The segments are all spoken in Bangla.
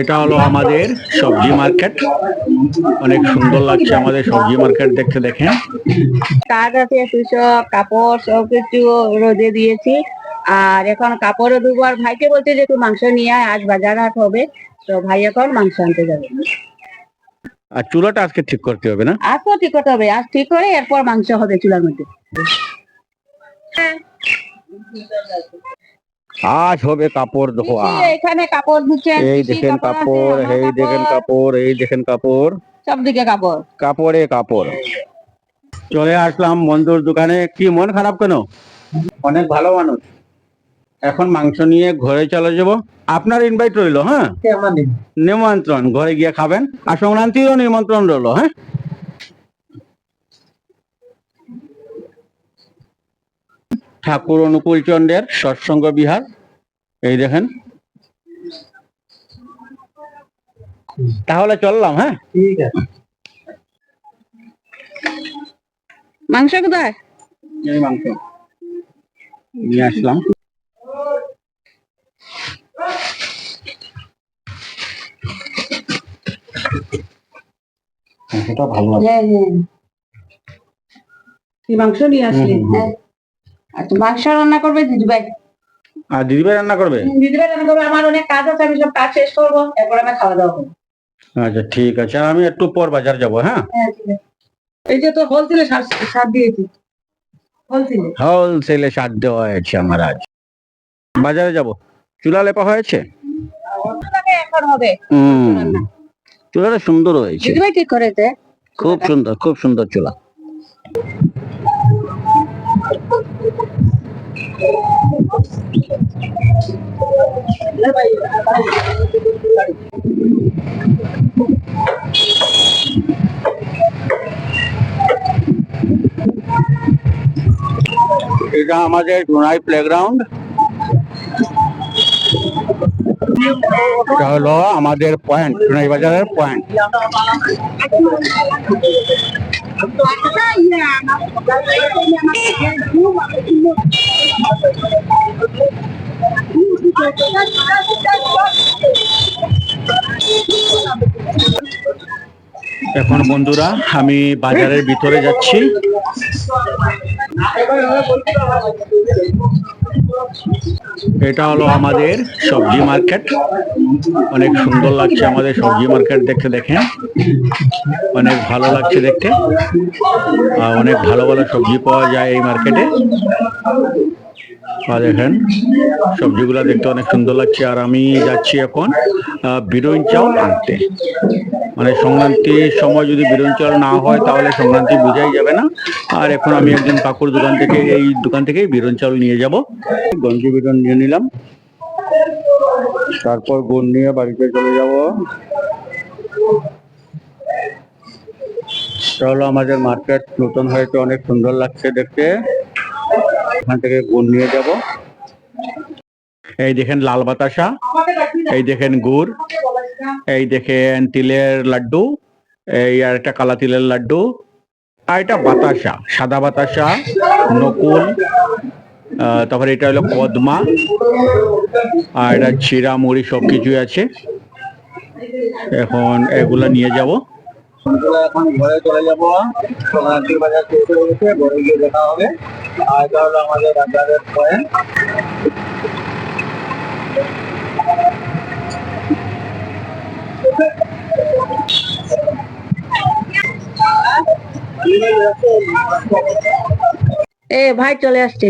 এটা হলো আমাদের সবজি মার্কেট। অনেক সুন্দর লাগছে আমাদের সবজি মার্কেট দেখতে দেখেন। কাজ আছে সুসব কাপড় সব কিছু রোদে দিয়েছি। আর এখন কাপড়ও দুবার ভাইকে বলছে যে একটু মাংস নিয়ে আয় আজ বাজার হাট হবে। তো ভাই এখন মাংস আনতে যাবে। আর চুলাটা আজকে ঠিক করতে হবে না? আজ তো ঠিক করতে হবে। আজ ঠিক করে এরপর মাংস হবে চুলার মধ্যে। আজ হবে কাপড় ধোয়া। এখানে কাপড় ধুচ্ছেন এই দেখেন কাপড় এই দেখেন কাপড়। এই দেখেন কাপড়। সব দিকে কাপড়। কাপড়ে কাপড়। চলে আসলাম বন্ধুর দোকানে। কি মন খারাপ কেন? অনেক ভালো মানুষ। এখন মাংস নিয়ে ঘরে চলে যাব। আপনার ইনভাইট রইল হ্যাঁ? নিমন্ত্রণ ঘরে গিয়ে খাবেন। আর সংক্রান্তিরও নিমন্ত্রণ রইল হ্যাঁ? ঠাকুর অনুকূল চন্দ্রের সৎসঙ্গ বিহার। এই দেখেন। তাহলে চললাম হ্যাঁ? ঠিক আছে। মাংস কোথায়? এই মাংস। নিয়ে আসলাম। মাংসটা ভালো আছে। হ্যাঁ হ্যাঁ। কি মাংস নিয়ে আসলি? হুম, হুম, হুম। আচ্ছা মাংস রান্না করবে দিদিভাই। আর দিদিভাই রান্না করবে? দিদিভাই রান্না করবে। আমার অনেক কাজ আছে আমি সব কাজ শেষ করব এরপর আমি খাওয়া দাওয়া করব। আচ্ছা ঠিক আছে। আমি একটু পর বাজার যাব হ্যাঁ? হ্যাঁ এই যে তো হোলসেলে সার দিয়েছি। হোলসেলে। হোলসেলে সার দেওয়া হয়েছে আমার আজ। বাজারে যাব। চুলা লেপা হয়েছে? এখন হবে। চুলাটা সুন্দর হয়েছে। দিদিভাই ঠিক করেছে। খুব সুন্দর খুব সুন্দর চুলা। এটা আমাদের জোনাই প্লেগ্রাউন্ড এটা হলো আমাদের পয়েন্ট জোনাই বাজারের পয়েন্ট এখন বন্ধুরা আমি বাজারের ভিতরে যাচ্ছি। এটা হলো আমাদের সবজি মার্কেট। অনেক সুন্দর লাগছে আমাদের সবজি মার্কেট দেখতে দেখেন। অনেক ভালো লাগছে দেখতে। আর অনেক ভালো ভালো সবজি পাওয়া যায় এই মার্কেটে। দেখেন, সবজিগুলো দেখতে অনেক সুন্দর লাগছে। আর আমি যাচ্ছি এখন বিরোইন চাউল আনতে। মানে সংক্রান্তির সময় যদি বিরোইন চাউল না হয়, তাহলে সংক্রান্তি বোঝাই যাবে না। আর এখন আমি একজন কাকুর দোকান থেকে, এই দোকান থেকেই বিরন চাউল নিয়ে যাব। গঞ্জি বিরন নিয়ে নিলাম। তারপর গুড় নিয়ে বাড়িতে চলে যাব। এটা হলো আমাদের মার্কেট। নতুন হয়েছে, অনেক সুন্দর লাগছে দেখতে। এখান থেকে গুড় নিয়ে যাব। এই দেখেন লাল বাতাসা, এই দেখেন গুড়। এই দেখেন তিলের লাড্ডু, এই আর একটা কালা তিলের লাড্ডু, আর এটা বাতাসা, সাদা বাতাসা, নকুল তারপরে এটা হলো কদমা, আর এটা চিরা, মুড়ি সব কিছুই আছে। এখন এগুলা নিয়ে যাব। এখন ঘরে চলে যাব। দেখা হবে। আর আমাদের এ ভাই চলে আসছে।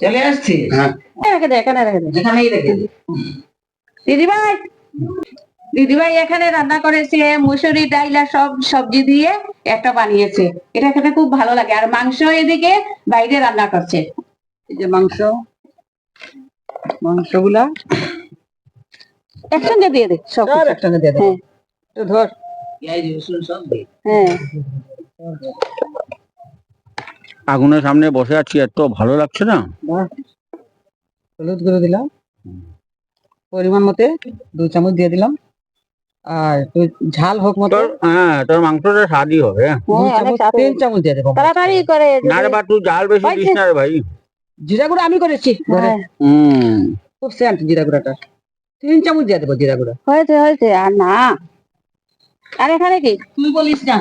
চলে আসছি? হ্যাঁ। রেখে দে এখানে রেখে দে। এখানেই রেখে দিই। দিদিভাই দিদিভাই এখানে রান্না করেছে মুসুরি ডাইল আর সব সবজি দিয়ে একটা বানিয়েছে। এটা খেতে খুব ভালো লাগে। আর মাংস এদিকে বাইরে রান্না করছে। এই যে মাংস। মাংসগুলা। একসঙ্গে দিয়ে দে সব একসঙ্গে দিয়ে দেবো হ্যাঁ। তো ধর পেঁয়াজ রসুন সব দে হ্যাঁ। আগুনের সামনে বসে আছি এত ভালো লাগছে না। হলুদ গুঁড়ো দিলাম। পরিমাণ মতে দু চামচ দিয়ে দিলাম। আর ঝাল হোক মতো তোর হ্যাঁ তোর মাংসটা স্বাদই হবে। হ্যাঁ। হ্যাঁ, তিন। চামচ দিয়ে দেবো। তাড়াতাড়ি করে না রে বা তুই জাল বেশি দিস না রে ভাই। জিরা গুঁড়ো আমি করেছি। হ্যাঁ, খুব সেন্ট জিরা গুঁড়াটা। তিন চামচ দিয়ে দেবো জিরা গুঁড়া। হয়েছে হয়েছে আর না। আর এখানে কি? তুই বলিস না।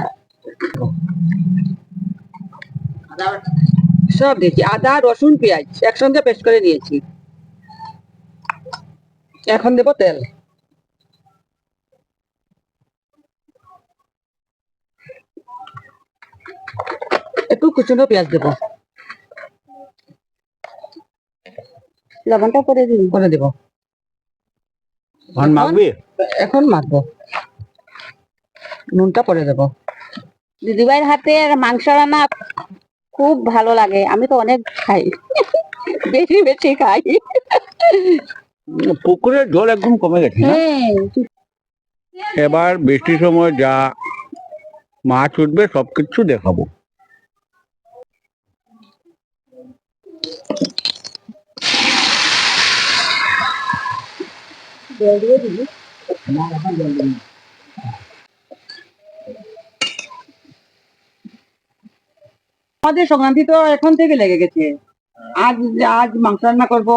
সব দিয়েছি। আদা রসুন পেঁয়াজ একসঙ্গে পেস্ট করে নিয়েছি। এখন দেবো তেল। একটু কুচনো পেঁয়াজ দেবো। লবণটা করে দিন করে দেবো। এখন মাখবি? এখন মাখবো। নুনটা পরে দেবো। দিদিভাইয়ের হাতের মাংস রান্না খুব ভালো লাগে আমি তো অনেক খাই। বেশি বেশি খাই। পুকুরের জল একদম কমে গেছে হ্যাঁ। এবার বৃষ্টির সময় যা মাছ উঠবে সবকিছু দেখাবো। আমাদের সংক্রান্তি তো এখন থেকে লেগে গেছে। আজ আজ মাংস রান্না করব।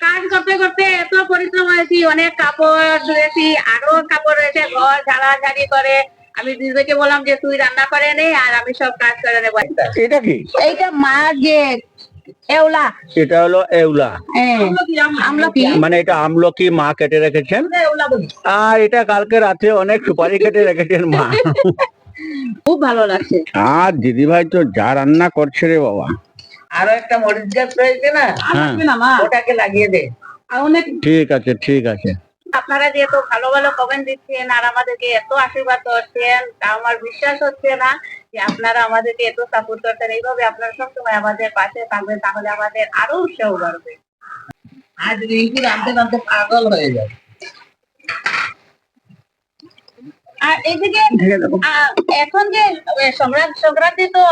কাজ করতে করতে এত পরিশ্রম হয়েছি অনেক কাপড় ধুয়েছি আরও কাপড় রয়েছে ঘর ঝাড়াঝাড়ি করে। আমি দিদিকে বললাম যে তুই রান্না করে নে আর আমি সব কাজ করে নেব এটা কি? এইটা মার যে এওলা। এটা হলো এউলা হ্যাঁ আমলকি। মানে এটা আমলকি মা কেটে রেখেছেন। আর এটা কালকে রাতে অনেক সুপারি কেটে রেখেছেন মা। খুব ভালো লাগছে। আর দিদি ভাই তো যা রান্না করছে রে বাবা। আরও একটা মরিচ গাছ রয়েছে না? না মা। ওটাকে লাগিয়ে দে। আর অনেক ঠিক আছে ঠিক আছে। আপনারা যে এত ভালো ভালো কমেন্ট দিচ্ছেন আর আমাদেরকে এত আশীর্বাদ করছেন তা আমার বিশ্বাস হচ্ছে না যে আপনারা আমাদেরকে এত সাপোর্ট করছেন। এইভাবে আপনারা সবসময় আমাদের পাশে থাকবেন তাহলে আমাদের আরও উৎসাহ বাড়বে। আজ রিঙ্কু রাঁধতে রাঁধতে পাগল হয়ে যায়। আর এদিকে আহ, এখন যে সংক্রান্তি সংক্রান্তি তো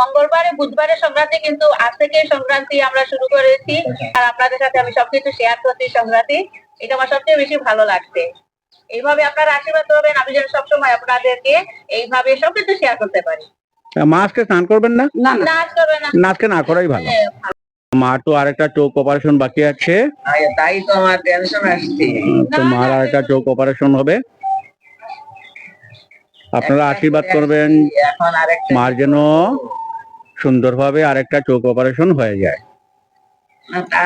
মঙ্গলবারে বুধবারে সংক্রান্তি কিন্তু আজ থেকে সংক্রান্তি আমরা শুরু করেছি। আর আপনাদের সাথে আমি সবকিছু শেয়ার করছি সংক্রান্তি। এটা আমার সবচেয়ে বেশি ভালো লাগছে। এইভাবে আপনারা আশীর্বাদ করবেন আমি যেন সবসময় আপনাদেরকে এইভাবে সবকিছু শেয়ার করতে পারি। মা আজকে স্নান করবেন না? না না। আজকে না। করাই ভালো। মা তো আরেকটা চোখ অপারেশন বাকি আছে। তাই তো আমার টেনশন আসছে। তো মার আরেকটা চোখ অপারেশন হবে। আপনারা আশীর্বাদ করবেন। মার যেন সুন্দরভাবে আরেকটা চোখ অপারেশন হয়ে যায়।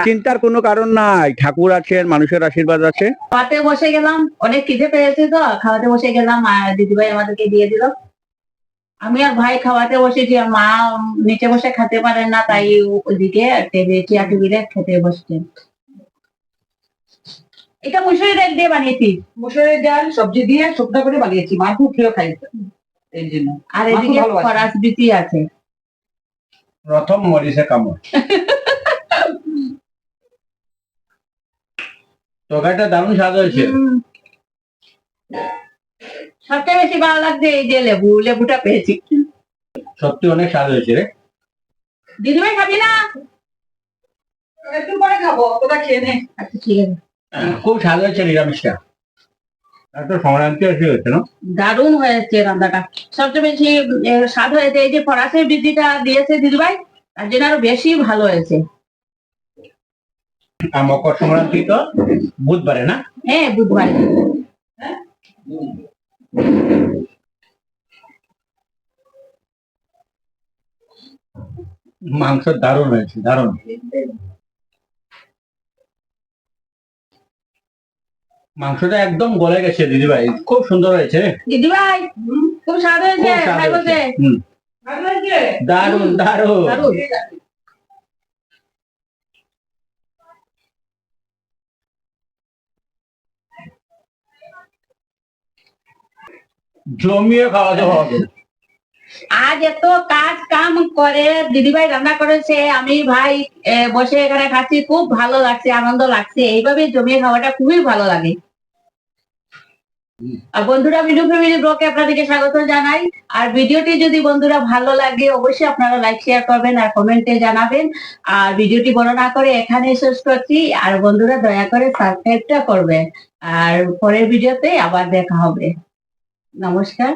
চিন্তার কোনো কারণ নাই ঠাকুর আছেন মানুষের আশীর্বাদ আছে। খাওয়াতে বসে গেলাম অনেক খিদে পেয়েছে তো খাওয়াতে বসে গেলাম দিদিভাই আমাদেরকে দিয়ে দিল। আমি আর ভাই খাওয়াতে বসেছি আর মা নিচে বসে খেতে পারেন না তাই ওদিকে চেয়ার টেবিলে খেতে বসছেন এটা মুসুরি ডাল দিয়ে বানিয়েছি। মুসুরির ডাল সবজি দিয়ে শুকনো করে বানিয়েছি। মা খুব প্রিয় খাই এই জন্য। আর এদিকে ফরাস বিচি আছে। প্রথম মরিচে কামড়। তরকারিটা দারুণ স্বাদ হয়েছে। সবচেয়ে বেশি ভালো লাগছে এই যে লেবু লেবুটা পেয়েছি। সত্যি অনেক স্বাদ হয়েছে রে। দিদিভাই খাবি না? একটু পরে খাব তোরা খেয়ে নে। আচ্ছা ঠিক আছে। খুব স্বাদ হয়েছে নিরামিষটা। একটা সংক্রান্তি এসে হয়েছে না? দারুণ হয়েছে রান্নাটা। সবচেয়ে বেশি স্বাদ হয়েছে এই যে ফরাসের বৃদ্ধিটা দিয়েছে দিদিভাই তার জন্য আরও বেশি ভালো হয়েছে। আর মকর সংক্রান্তি তো বুধবারে না? হ্যাঁ বুধবার। মাংস দারুণ হয়েছে দারুণ। মাংসটা একদম গলে গেছে দিদি ভাই খুব সুন্দর হয়েছে। রে। দিদিভাই খুব স্বাদ হয়েছে হয়েছে। দারুণ দারুণ। দারুণ। জমিয়ে খাওয়া দাওয়া হবে। আজ এত কাজ কাম করে দিদিভাই রান্না করেছে আমি ভাই বসে এখানে খাচ্ছি খুব ভালো লাগছে আনন্দ লাগছে। এইভাবে জমিয়ে খাওয়াটা খুবই ভালো লাগে। আর বন্ধুরা ভিডিও ফ্যামিলি ব্লকে আপনাদেরকে স্বাগত জানাই। আর ভিডিওটি যদি বন্ধুরা ভালো লাগে, অবশ্যই আপনারা লাইক, শেয়ার করবেন আর কমেন্টে জানাবেন। আর ভিডিওটি বড় না করে এখানে শেষ করছি। আর বন্ধুরা, দয়া করে সাবস্ক্রাইবটা করবেন। আর পরের ভিডিওতে আবার দেখা হবে। নমস্কার।